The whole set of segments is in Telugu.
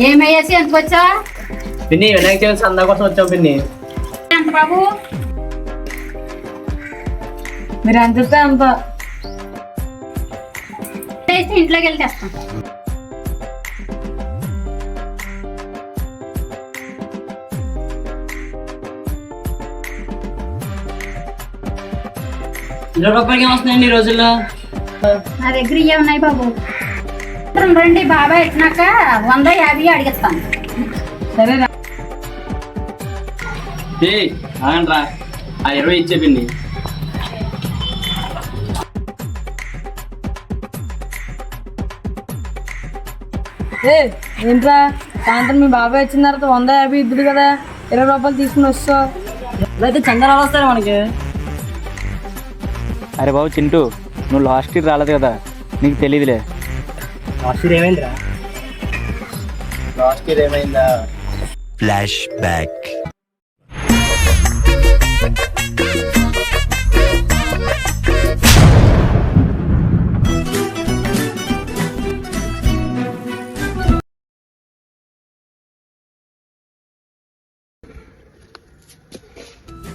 ఏమయ్యేసి ఎంతకు వచ్చా పిన్ని వినాయక చవితి సందా కోసం వచ్చాం పిన్ని. ఎంత బాబు? మీరు ఎంత ఇస్తే అంత. చేసి ఇంట్లోకి వెళ్ళి తెస్తాం. ఇరవై రూపాయలకి ఏమొస్తున్నాయండి ఈ రోజుల్లో? నా దగ్గర ఇవే ఉన్నాయి బాబు. రండి బాబాయ్ ఎట్టినాక వంద యాభై అడిగిస్తాను. సరే రా. ఏయ్ ఆగండి రా ఆ ఇరవై ఇచ్చే పిన్ని. ఏ ఏంట్రా? సాయంత్రం మీ బాబాయ్ వచ్చిన తర్వాత వంద యాభై ఇద్దుడు కదా. ఇరవై రూపాయలు తీసుకుని వస్తావు. అయితే చందనాలు వస్తారా మనకి? అరే బాబు చింటూ నువ్వు లాస్ట్ ఇయర్ రాలేదు కదా. నీకు తెలియదులే లాస్ట్ ఇయర్ ఏమైందిరా? లాస్ట్ ఇయర్ ఏమైందా? ఫ్లాష్ బ్యాక్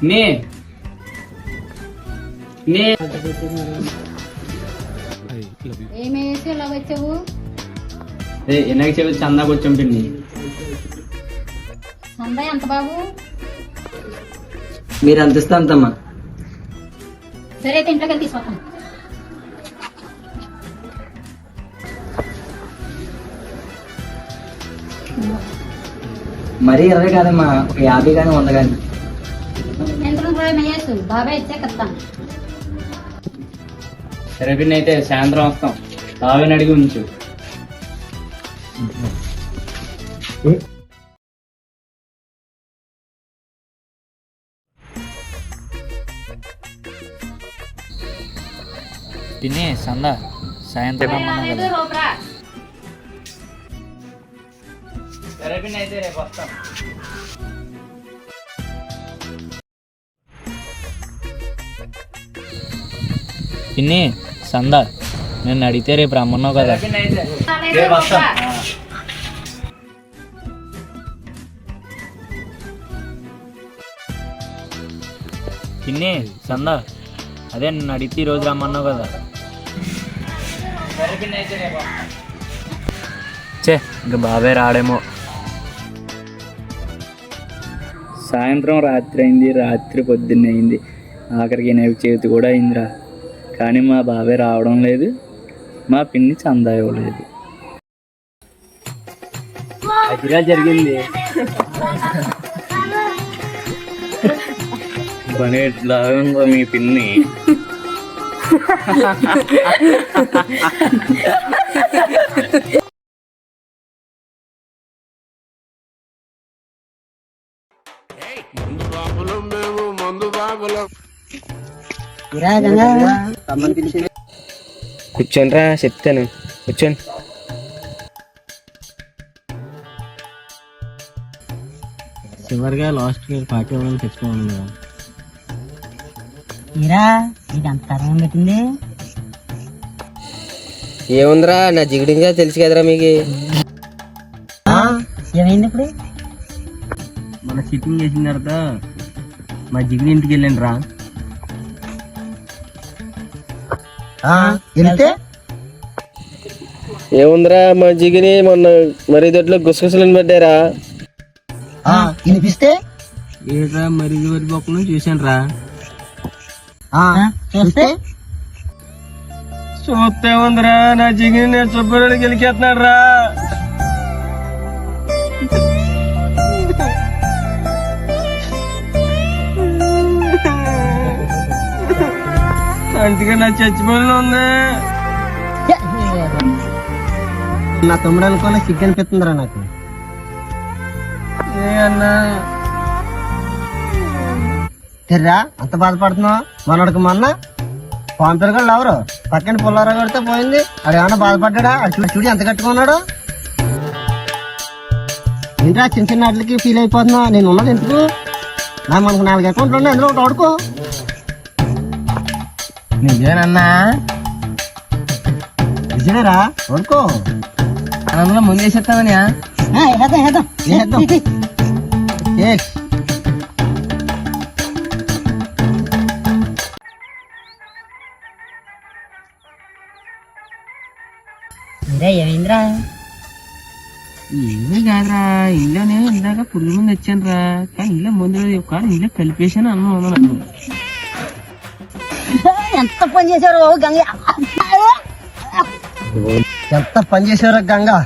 నీ. నీ. ఏమేసి ఇలా వచ్చావు? ఏ వినాయక చవితి చందాకి వచ్చాం పిన్ని. ఎంత బాబు? మీరు అంత ఇస్తే అంతమ్మా. సరే అయితే ఇంట్లోకి వెళ్ళి తీసుకొస్తాం మరీ ఇరవై కాదమ్మా ఒక యాభై కానీ వంద కానీ. ఎంత బాబాయ్ ఇచ్చాక ఇస్తాను సరే పిన్ని అయితే సాయంత్రం వస్తాం. బాబాయ్ని అడిగి ఉంచు. పిన్ని సంద సాయంత్రం రమ్మన్నావు కదా రూపరా సరే పిన్ని అయితే రేపు వస్తాం పిన్ని సంద నేను అడిగితే రేపు రమ్మన్నావు కదా పిన్ని సంద. అదే నన్ను అడిగితే ఈరోజు రమ్మన్నావు కదా. చే ఇంకా బాబాయ్ రాడేమో. సాయంత్రం రాత్రి అయింది రాత్రి పొద్దున్న అయింది. ఆఖరికి వినాయక చవితి కూడా అయిందిరా. కానీ మా బాబాయ్ రావడం లేదు మా పిన్ని చందా ఇవ్వలేదు. అదిగా జరిగింది. పని ఎట్లా ఉందో మీ పిన్ని. కూర్చోండి రా చెప్తాను. కూర్చోండి. చివరిగా లాస్ట్ పార్టీ ఇవ్వాలని తెచ్చుకోవాలి ఏముందిరా నా జిగుడింగా తెలుసు కదరా మీకు. మన సిట్టింగ్ చేసిన తర్వాత మా జిగిరి ఇంటికి వెళ్ళండి రా ఏముందిరా మా జిగిని మొన్న మరి దొడ్లో గుసగుసలను పడ్డారా. ఏట్రా మరి వరి బొక్కలు చూసాను రా చూస్తే? ఉందిరా నా జిగిరి నేను సుబ్బరుడు గెలికేస్తున్నాడు రా అందుకే నా చచ్చిపోయిన ఉంది. నా తమ్ముడు అనుకోని సిగ్గు అనిపిస్తుందిరా నాకు. ఏ అన్నా తెర్రా అంత బాధపడుతున్నావు? మనోడికి మొన్న పాంపర్ కూడా ఎవరు? పక్కన పుల్లారా కొడితే పోయింది. అది ఏమన్నా బాధపడ్డా అది చూడు చూడు ఎంత కట్టుకున్నాడు ఏంట్రా చిన్న చిన్న వాటికి ఫీల్ అయిపోతున్నావు? నేను ఉన్నది ఎందుకు? నా మనకు నాలుగు అకౌంట్లు ఉన్నాయి అందులో ఒకటి వాడుకో. నిజమేనన్నా? నిజమేరా? వాడుకో. అందులో ముందు వేసేస్తామని వేద్దాం కేక్ ఏమైందిరా? ఏమీ కాదురా ఇంట్లోనే ఇందాక పురుగు ముందు వచ్చాను రా కానీ ఇంట్లో ముందు కానీ ఇంట్లో కలిపేసాను అన్నం ఉన్నాను ఎంత పని చేశారు గంగ? ఎంత పని చేసారో గంగా?